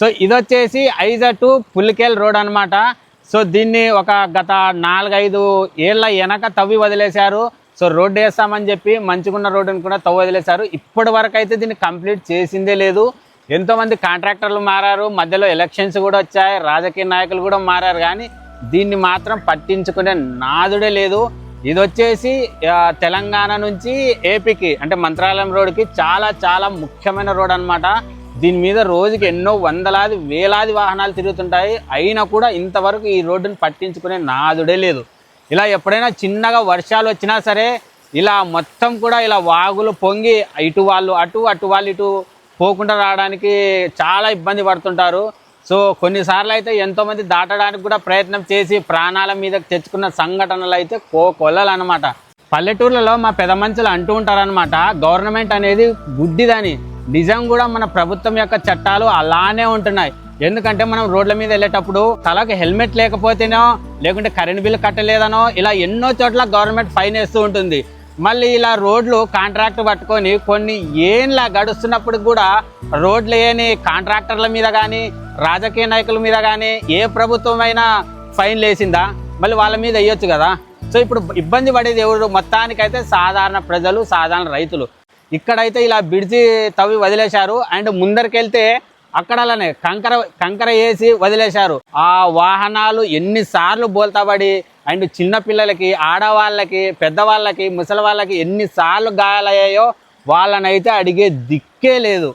So ఇది వచ్చేసి ఐజా టు పుల్లికేల్ రోడ్ అన్నమాట. సో దీన్ని ఒక గత నాలుగైదు ఏళ్ళ వెనక తవ్వి వదిలేశారు. సో రోడ్డు వేస్తామని చెప్పి మంచిగున్న రోడ్డుని కూడా తవ్వి వదిలేశారు. ఇప్పటి వరకు అయితే దీన్ని కంప్లీట్ చేసిందే లేదు. ఎంతోమంది కాంట్రాక్టర్లు మారారు. మధ్యలో ఎలక్షన్స్ కూడా వచ్చాయి. రాజకీయ నాయకులు కూడా మారారు. కానీ దీన్ని మాత్రం పట్టించుకునే నాదుడే లేదు. ఇది వచ్చేసి తెలంగాణ నుంచి ఏపీకి అంటే మంత్రాలయం రోడ్కి చాలా చాలా ముఖ్యమైన రోడ్ అన్నమాట. దీని మీద రోజుకి ఎన్నో వందలాది వేలాది వాహనాలు తిరుగుతుంటాయి. అయినా కూడా ఇంతవరకు ఈ రోడ్డుని పట్టించుకునే నాదుడే లేదు. ఇలా ఎప్పుడైనా చిన్నగా వర్షాలు వచ్చినా సరే ఇలా మొత్తం కూడా ఇలా వాగులు పొంగి ఇటు వాళ్ళు అటు అటు వాళ్ళు ఇటు పోకుండా రావడానికి చాలా ఇబ్బంది పడుతుంటారు. సో కొన్నిసార్లు అయితే ఎంతోమంది దాటడానికి కూడా ప్రయత్నం చేసి ప్రాణాల మీద తెచ్చుకున్న సంఘటనలు అయితే కో కొల్లలన్నమాట పల్లెటూర్లలో మా పెద్ద మనుషులు అంటూ ఉంటారనమాట గవర్నమెంట్ అనేది గుడ్డిదని. నిజం కూడా మన ప్రభుత్వం యొక్క చట్టాలు అలానే ఉంటున్నాయి. ఎందుకంటే మనం రోడ్ల మీద వెళ్ళేటప్పుడు తలకు హెల్మెట్ లేకపోతేనో లేకుంటే కరెంట్ బిల్లు కట్టలేదనో ఇలా ఎన్నో చోట్ల గవర్నమెంట్ ఫైన్ వేస్తూ ఉంటుంది. మళ్ళీ ఇలా రోడ్లు కాంట్రాక్ట్ పట్టుకొని కొన్ని ఏంలా గడుస్తున్నప్పుడు కూడా రోడ్లు వేయని కాంట్రాక్టర్ల మీద కానీ రాజకీయ నాయకుల మీద కానీ ఏ ప్రభుత్వమైనా ఫైన్ వేసిందా? మళ్ళీ వాళ్ళ మీద వేయొచ్చు కదా. సో ఇప్పుడు ఇబ్బంది పడేది ఎవరు? మొత్తానికైతే సాధారణ ప్రజలు సాధారణ రైతులు. ఇక్కడైతే ఇలా బిడిచి తవ్వి వదిలేశారు. అండ్ ముందరికెళ్తే అక్కడ అలానే కంకర కంకర వేసి వదిలేశారు. ఆ వాహనాలు ఎన్నిసార్లు బోల్తాబడి అండ్ చిన్న పిల్లలకి ఆడవాళ్ళకి పెద్దవాళ్ళకి ముసలి వాళ్ళకి ఎన్నిసార్లు గాయాలయ్యాయో వాళ్ళనైతే అడిగే దిక్కే లేదు.